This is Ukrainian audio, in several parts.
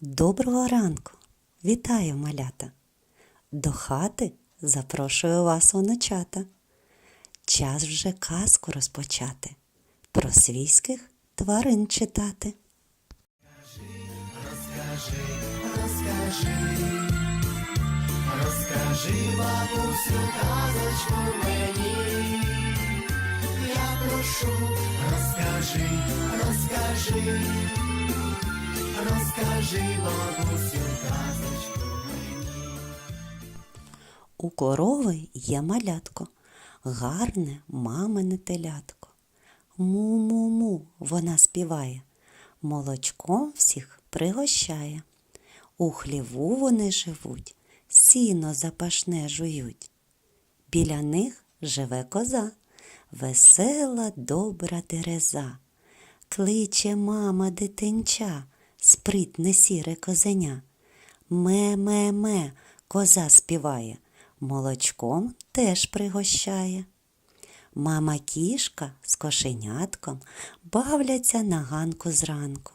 Доброго ранку! Вітаю, малята! До хати запрошую вас онучата. Час вже казку розпочати, про свійських тварин читати. Розкажи, бабусю, казочку мені, я прошу, розкажи, розкажи, розкажи, бабусю, казочку. У корови є малятко, гарне мамине телятко. Му-му-му вона співає, молочком всіх пригощає. У хліву вони живуть, сіно запашне жують. Біля них живе коза, весела, добра дереза. Кличе мама дитинча, спритне сіре козеня. Ме-ме-ме, коза співає, молочком теж пригощає. Мама кішка з кошенятком бавляться на ганку зранку.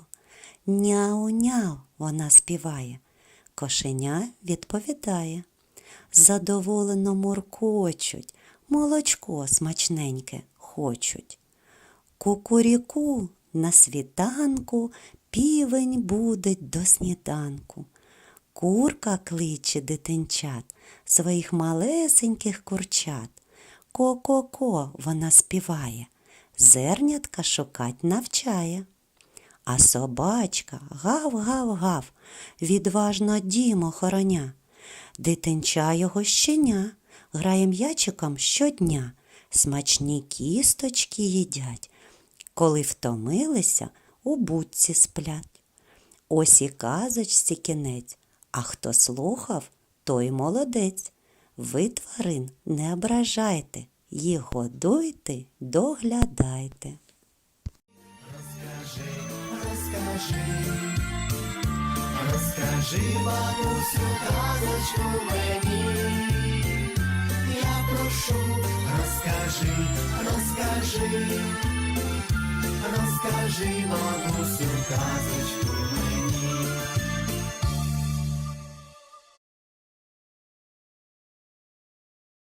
Няу-няу вона співає. Кошеня відповідає. Задоволено муркочуть, молочко смачненьке хочуть. Кукуріку на світанку півень будить до сніданку. Курка кличе дитинчат своїх малесеньких курчат. Ко-ко-ко вона співає, зернятка шукать навчає. А собачка гав-гав-гав, відважно дім охороня. Дитинча його щеня, грає м'ячиком щодня, смачні кісточки їдять, коли втомилися, у будці сплять. Ось і казочці кінець, а хто слухав, той молодець. Ви тварин не ображайте, їх годуйте, доглядайте. Розкажи, розкажи, розкажи бабусю, казочку мені, я прошу, розкажи, розкажи, розкажи, бабусю, казочку